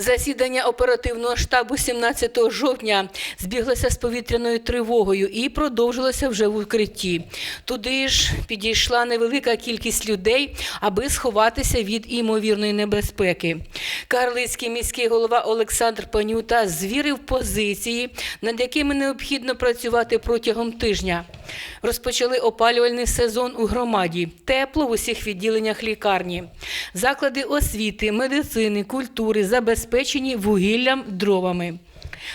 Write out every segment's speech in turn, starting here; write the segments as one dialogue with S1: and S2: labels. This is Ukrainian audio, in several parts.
S1: Засідання оперативного штабу 17 жовтня збіглося з повітряною тривогою і продовжилося вже в укритті. Туди ж підійшла невелика кількість людей, аби сховатися від імовірної небезпеки. Карлицький міський голова Олександр Панюта звірив позиції, над якими необхідно працювати протягом тижня. Розпочали опалювальний сезон у громаді. Тепло в усіх відділеннях лікарні. Заклади освіти, медицини, культури забезпечені вугіллям, дровами.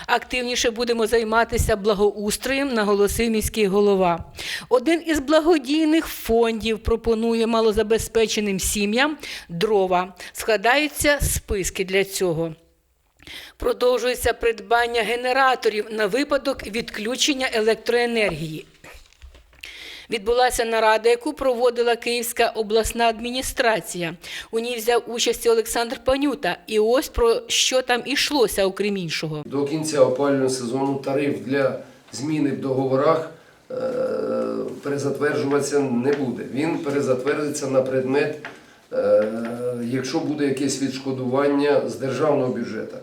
S1: Активніше будемо займатися благоустроєм, наголосив міський голова. Один із благодійних фондів пропонує малозабезпеченим сім'ям дрова. Складаються списки для цього. Продовжується придбання генераторів на випадок відключення електроенергії. Відбулася нарада, яку проводила Київська обласна адміністрація. У ній взяв участь Олександр Панюта. І ось про що там ішлося, окрім іншого.
S2: До кінця опалювального сезону тариф для зміни в договорах е, перезатверджуватися не буде. Він перезатвердиться на предмет, е, якщо буде якесь відшкодування з державного бюджету.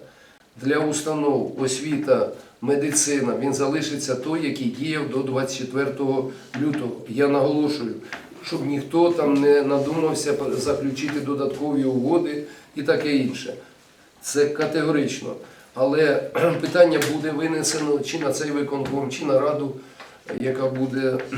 S2: Для установ освіта, медицина він залишиться той, який діяв до 24 лютого. Я наголошую, щоб ніхто там не надумався заключити додаткові угоди і таке інше. Це категорично. Але питання буде винесено чи на цей виконком, чи на раду, яка буде е,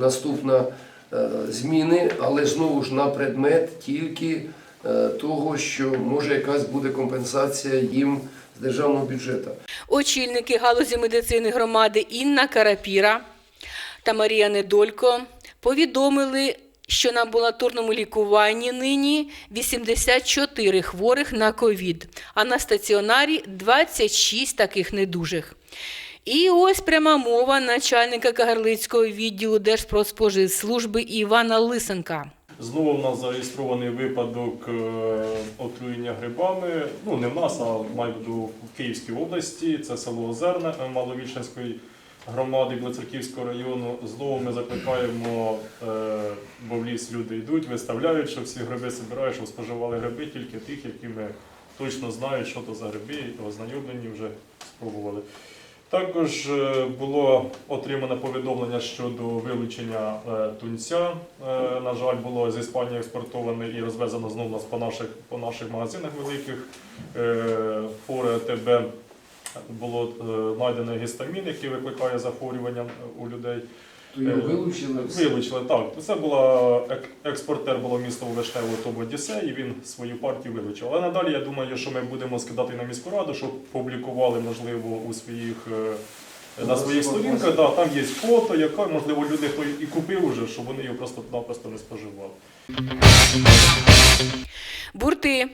S2: наступна е, зміни, але знову ж на предмет тільки е, того, що може якась буде компенсація їм з державного бюджету.
S1: Очільники галузі медицини громади Інна Карапіра та Марія Недолько повідомили, що на амбулаторному лікуванні нині 84 хворих на ковід, а на стаціонарі 26 таких недужих. І ось пряма мова начальника Кагарлицького відділу Держпродспоживслужби Івана Лисенка.
S3: Знову в нас зареєстрований випадок е, отруєння грибами. Ну не в нас, а маю в Київській області. Це село Озерне е, громади Блицерківського району. Знову ми закликаємо, е, бо в ліс люди йдуть, виставляють, що всі гриби збирають, щоб споживали гриби тільки тих, які ми точно знають, що то за гриби, ознайомлені вже спробували. Також е, було отримано повідомлення щодо вилучення е, тунця. Е, На жаль, було з Іспанії експортоване і розвезено знову по наших, по наших магазинах великих. Фори ТБ було знайдено гістамін, який викликає захворювання у людей.
S2: То його
S3: Е,
S2: вилучили.
S3: Вилучили так. Це була експортер було місто Вишнево Том Одіссей, і він свою партію вилучив. Але надалі я думаю, що ми будемо скидати на міську раду, щоб публікували, можливо, у своїх. е, На своїх сторінках, да, там є фото, яка, можливо, люди, хто і купив уже, щоб вони його просто-напросто не споживали.
S1: Бурти.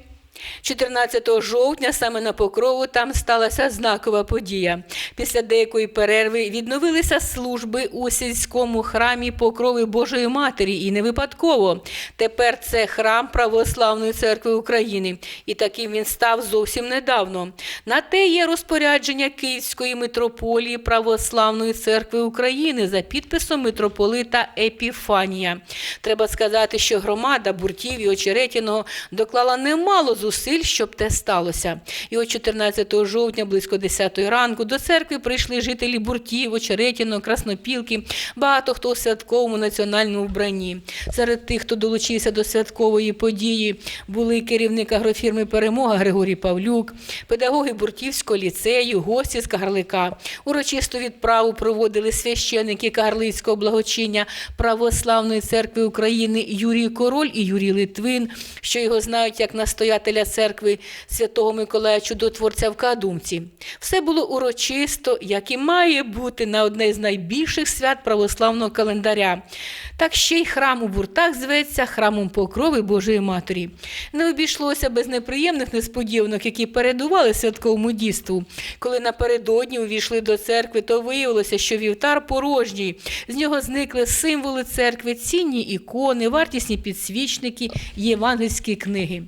S1: 14 жовтня саме на Покрову там сталася знакова подія. Після деякої перерви відновилися служби у сільському храмі Покрови Божої Матері. І не випадково. Тепер це храм Православної церкви України. І таким він став зовсім недавно. На те є розпорядження Київської митрополії Православної церкви України за підписом митрополита Епіфанія. Треба сказати, що громада буртів і очеретяного доклала немало зусиль, щоб те сталося. І от 14 жовтня, близько 10 ранку, до церкви прийшли жителі буртів, очеретяного, краснопілки, багато хто у святковому національному вбранні. Серед тих, хто долучився до святкової події, були керівник агрофірми Перемога Григорій Павлюк, педагоги Буртівського ліцею, гості з Кагарлика. Урочисту відправу проводили священники Кагарлицького благочиння Православної церкви України Юрій Король і Юрій Литвин, що його знають як настоятеля церкви Святого Миколая Чудотворця в Кадумці. Все було урочисто, як і має бути на одне з найбільших свят православного календаря. Так ще й храм у буртах зветься храмом Покрови Божої Матері. Не обійшлося без неприємних несподіванок, які передували святковому дійству. Коли напередодні увійшли до церкви, то виявилося, що вівтар порожній. З нього зникли символи церкви, цінні ікони, вартісні підсвічники, євангельські книги.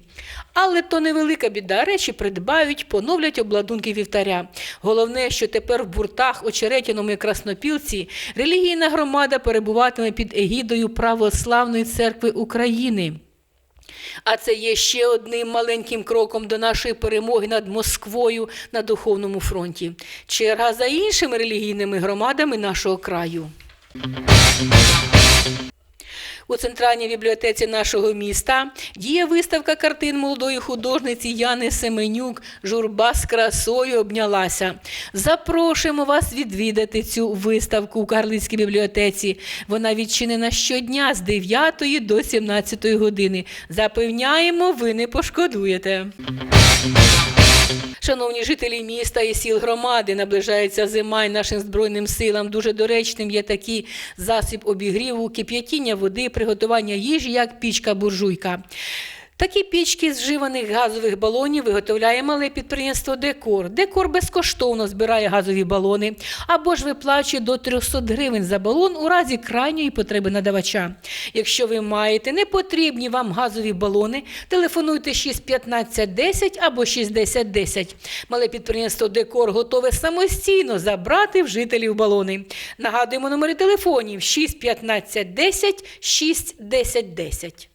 S1: Але то невелика біда. Речі придбають, поновлять обладунки вівтаря. Головне, що тепер в буртах, очеретяному і краснопілці релігійна громада перебуватиме під егідою Православної церкви України. А це є ще одним маленьким кроком до нашої перемоги над Москвою на духовному фронті. Черга за іншими релігійними громадами нашого краю. У центральній бібліотеці нашого міста діє виставка картин молодої художниці Яни Семенюк Журба з красою обнялася. Запрошуємо вас відвідати цю виставку у Карлицькій бібліотеці. Вона відчинена щодня з 9 до 17 години. Запевняємо, ви не пошкодуєте. Шановні жителі міста і сіл громади, наближається зима і нашим збройним силам. Дуже доречним є такий засіб обігріву, кип'ятіння води, приготування їжі, як пічка-буржуйка. Такі пічки з вживаних газових балонів виготовляє мале підприємство Декор. Декор безкоштовно збирає газові балони або ж виплачує до 300 гривень за балон у разі крайньої потреби надавача. Якщо ви маєте непотрібні вам газові балони, телефонуйте 61510 або 6010. Мале підприємство Декор готове самостійно забрати в жителів балони. Нагадуємо номери телефонів 61510 61010.